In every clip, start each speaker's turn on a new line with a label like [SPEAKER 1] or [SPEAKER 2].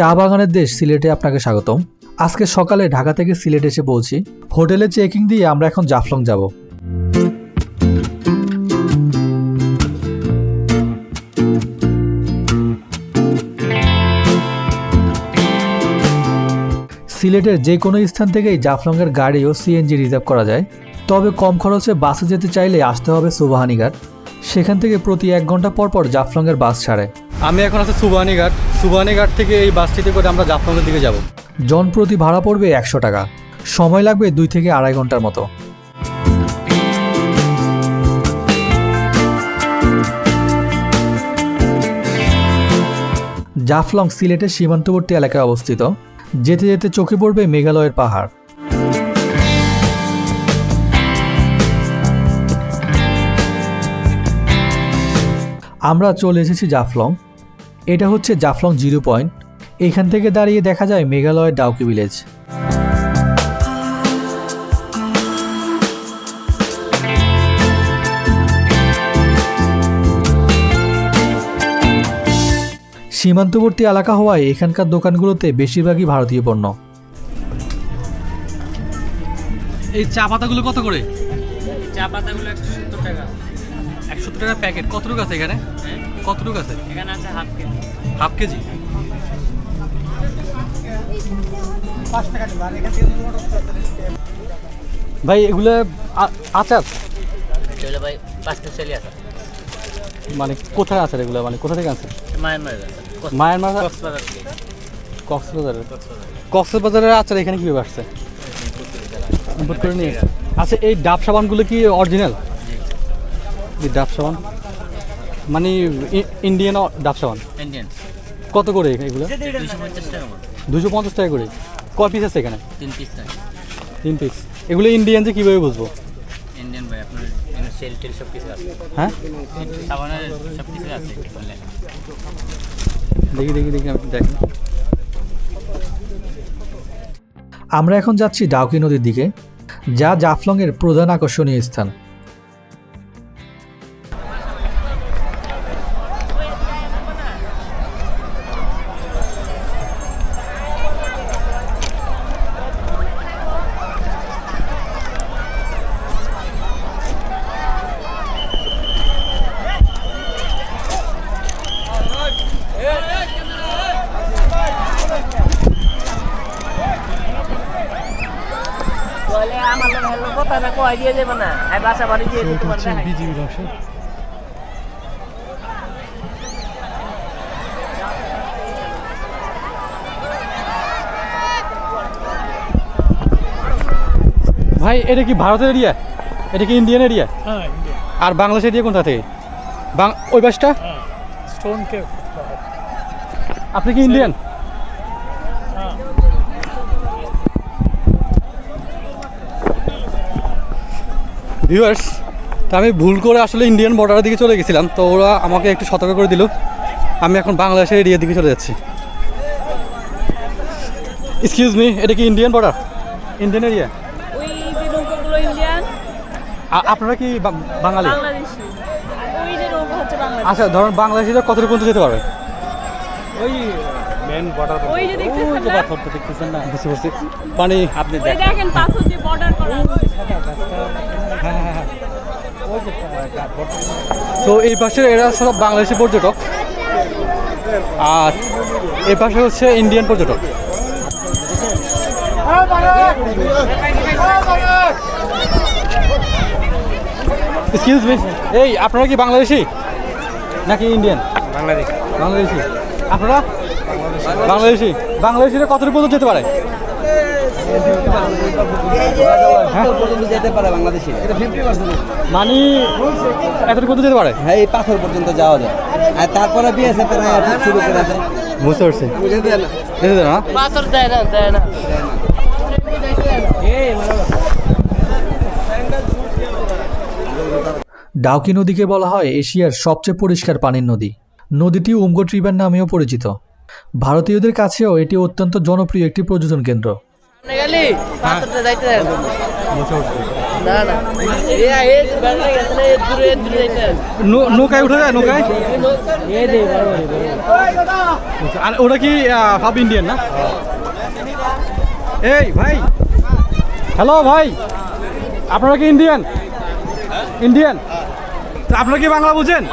[SPEAKER 1] চা বাগানের দেশ সিলেটে আপনাকে স্বাগতম। আজকে সকালে ঢাকা থেকে সিলেট এসে পৌঁছি। হোটেলে চেকিং দিয়ে আমরা এখন জাফলং যাব। সিলেটের যে কোনো স্থান থেকেই জাফলংয়ের গাড়ি ও সিএনজি রিজার্ভ করা যায়। তবে কম খরচে বাসে যেতে চাইলে আসতে হবে সুবাহানিঘাট। সেখান থেকে প্রতি এক ঘণ্টা পর পর জাফলংয়ের বাস ছাড়ে।
[SPEAKER 2] আমি এখন আছি সুবানীঘাট। সুবানীঘাট থেকে এই বাসটিতে করে আমরা জাফলংয়ের দিকে যাব।
[SPEAKER 1] জন প্রতি ভাড়া পড়বে একশো টাকা। সময় লাগবে দুই থেকে আড়াই ঘণ্টার মতো। জাফলং সিলেটের সীমান্তবর্তী এলাকায় অবস্থিত। যেতে যেতে চোখে পড়বে মেঘালয়ের পাহাড়। আমরা চলে এসেছি জাফলং। এটা হচ্ছে জাফলং জিরো পয়েন্ট। এখান থেকে দাঁড়িয়ে দেখা যায় মেঘালয়ের ডাউকি ভিলেজ। সীমান্তবর্তী এলাকা হওয়ায় এখানকার দোকানগুলোতে বেশিরভাগই ভারতীয় পণ্য।
[SPEAKER 2] এই চা পাতাগুলো কত করে?
[SPEAKER 3] চা পাতাগুলো একশো সত্তর টাকা।
[SPEAKER 2] একশো টাকা প্যাকেট। কতটুকু আছে এখানে?
[SPEAKER 3] হ্যাঁ।
[SPEAKER 2] কতটুকু আছে?
[SPEAKER 3] এখানে আছে হাফ কেজি।
[SPEAKER 2] Half KG? ভাই এগুলো আচার?
[SPEAKER 3] ভাই পাঁচটা
[SPEAKER 2] মানে কোথায় আচার এগুলো? মানে কোথা থেকে আছে।
[SPEAKER 3] মায়ানমার
[SPEAKER 2] মায়ানমার
[SPEAKER 3] কক্সবাজার
[SPEAKER 2] কক্সবাজারের?
[SPEAKER 3] কক্সবাজার।
[SPEAKER 2] কক্সবাজারের আচার এখানে কীভাবে আসছে? ইম্পোর্ট করে নিয়ে আচ্ছা এই ডাব সাবানগুলো কি অরিজিনাল এই ডাব সাবান? মানে ইন্ডিয়ান ডাব সাবান?
[SPEAKER 3] ইন্ডিয়ান
[SPEAKER 2] কত করে এগুলো? দুশো পঞ্চাশ টাকা করে। কয় পিস আছে এখানে?
[SPEAKER 3] তিন পিস
[SPEAKER 2] তিন পিস এগুলো ইন্ডিয়ান যে কীভাবে বুঝব?
[SPEAKER 3] ইন্ডিয়ান ভাই আপনার সেল টেল সব কিছু আছে।
[SPEAKER 2] হ্যাঁ?
[SPEAKER 3] সাবানের সব কিছু আছে
[SPEAKER 2] দেখি দেখি দেখি আমি দেখি।
[SPEAKER 1] আমরা এখন যাচ্ছি ডাউকি নদীর দিকে যা জাফলংয়ের প্রধান আকর্ষণীয় স্থান।
[SPEAKER 4] আমার লোক কথা না কয় দিয়ে যাবে না। আর বাসা বাড়ি দিয়ে দিতে পারবে
[SPEAKER 2] বিজিবি ব্যবসা ভাই এটা কি ভারতের এরিয়া? এটা কি ইন্ডিয়ান এরিয়া?
[SPEAKER 5] হ্যাঁ
[SPEAKER 2] আর বাংলাদেশ এরিয়া কোনটা থেকে? বাং ওই বাসটা?
[SPEAKER 5] হ্যাঁ
[SPEAKER 2] আপনি কি ইন্ডিয়ান? ভিউয়ার্স তা আমি ভুল করে আসলে ইন্ডিয়ান বর্ডারের দিকে চলে গেছিলাম তো ওরা আমাকে একটু সতর্ক করে দিল। আমি এখন বাংলাদেশের এরিয়ার দিকে চলে যাচ্ছি। এক্সকিউজ মি এটা কি ইন্ডিয়ান বর্ডার ইন্ডিয়ান এরিয়া
[SPEAKER 4] ওই যে নৌকাগুলো ইন্ডিয়ান
[SPEAKER 2] আপনারা কি বাঙালি? আচ্ছা ধরুন বাংলাদেশিরা কতটুকু পর্যন্ত যেতে পারবে ওই
[SPEAKER 5] মেন বর্ডার
[SPEAKER 4] ওই যে দেখতেছেন না?
[SPEAKER 2] বুঝতে পারছি। মানে আপনি
[SPEAKER 4] দেখেন। পাথর দিয়ে বর্ডার
[SPEAKER 2] তো এই পাশে এরা সব বাংলাদেশি পর্যটক। আর এই পাশে হচ্ছে ইন্ডিয়ান পর্যটক। এক্সকিউজ মি এই আপনারা কি বাংলাদেশি? নাকি ইন্ডিয়ান
[SPEAKER 5] বাংলাদেশ।
[SPEAKER 2] বাংলাদেশি। আপনারা? বাংলাদেশি। বাংলাদেশিরা কতটুকু পর্যন্ত যেতে পারে? হ্যাঁ?
[SPEAKER 6] যেতে পারে বাংলাদেশে
[SPEAKER 2] মানে এতটুকু যেতে পারে?
[SPEAKER 6] হ্যাঁ এই পাথর পর্যন্ত যাওয়া যায়। আর তারপরে বিএসএফ শুরু করে
[SPEAKER 2] বুঝতে পারছি
[SPEAKER 6] বুঝে দেয় না।
[SPEAKER 2] যেতে দেন না?
[SPEAKER 4] পাথর দেয় না দেয় না।
[SPEAKER 1] ডাউকি নদীকে বলা হয় এশিয়ার সবচেয়ে পরিষ্কার পানির নদী। নদীটি উমগট রিভার নামেও পরিচিত। ভারতীয়দের কাছেও এটি অত্যন্ত জনপ্রিয় একটি পর্যটন কেন্দ্র।
[SPEAKER 2] নৌকায় উঠে যায় নৌকায়? আর ওটা কি সব ইন্ডিয়ান না? এই ভাই। হ্যালো ভাই। আপনারা কি ইন্ডিয়ান? ইন্ডিয়ান? তা আপনারা কি বাংলা বুঝেন?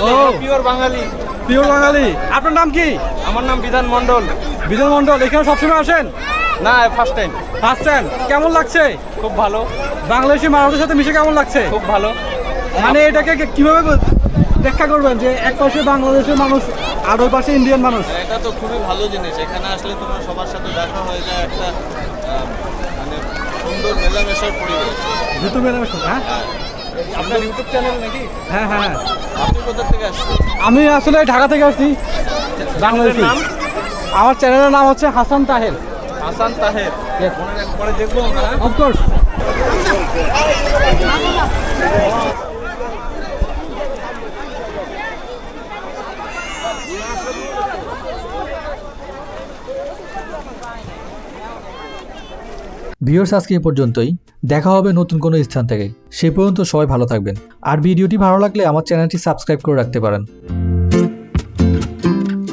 [SPEAKER 2] ও।
[SPEAKER 5] পিওর বাঙালি।
[SPEAKER 2] পিওর বাঙালি আপনার নাম কি?
[SPEAKER 5] আমার নাম বিধান মণ্ডল।
[SPEAKER 2] বিধান মন্ডল এখানে সবসময় আসেন?
[SPEAKER 5] না ফার্স্ট টাইম
[SPEAKER 2] ফার্স্ট টাইম কেমন লাগছে?
[SPEAKER 5] খুব ভালো।
[SPEAKER 2] বাংলাদেশি মানুষের সাথে মিশে কেমন লাগছে?
[SPEAKER 5] খুব ভালো।
[SPEAKER 2] মানে এটাকে কীভাবে ব্যাখ্যা করবেন যে এক পাশে বাংলাদেশের মানুষ আর ওই পাশে ইন্ডিয়ান মানুষ?
[SPEAKER 7] এটা তো খুবই ভালো জিনিস। এখানে আসলে তোমার সবার সাথে দেখা হয়ে যায় একটা মানে সুন্দর মেলামেশার পরিবেশ।
[SPEAKER 2] মেলামেশা হ্যাঁ?
[SPEAKER 7] আপনার ইউটিউব চ্যানেল নাকি?
[SPEAKER 2] হ্যাঁ হ্যাঁ। আমি আসলে ঢাকা থেকে আসছি বাংলাদেশি। আমার চ্যানেলের নাম হচ্ছে হাসান তাহের।
[SPEAKER 7] হাসান তাহের। দেখব
[SPEAKER 2] অফকোর্স
[SPEAKER 1] ভিউয়ার্স, আজকে এ পর্যন্তই। দেখা হবে নতুন কোনো স্থান থেকে। সে পর্যন্ত সবাই ভালো থাকবেন। আর ভিডিওটি ভালো লাগলে আমার চ্যানেলটি সাবস্ক্রাইব করে রাখতে পারেন।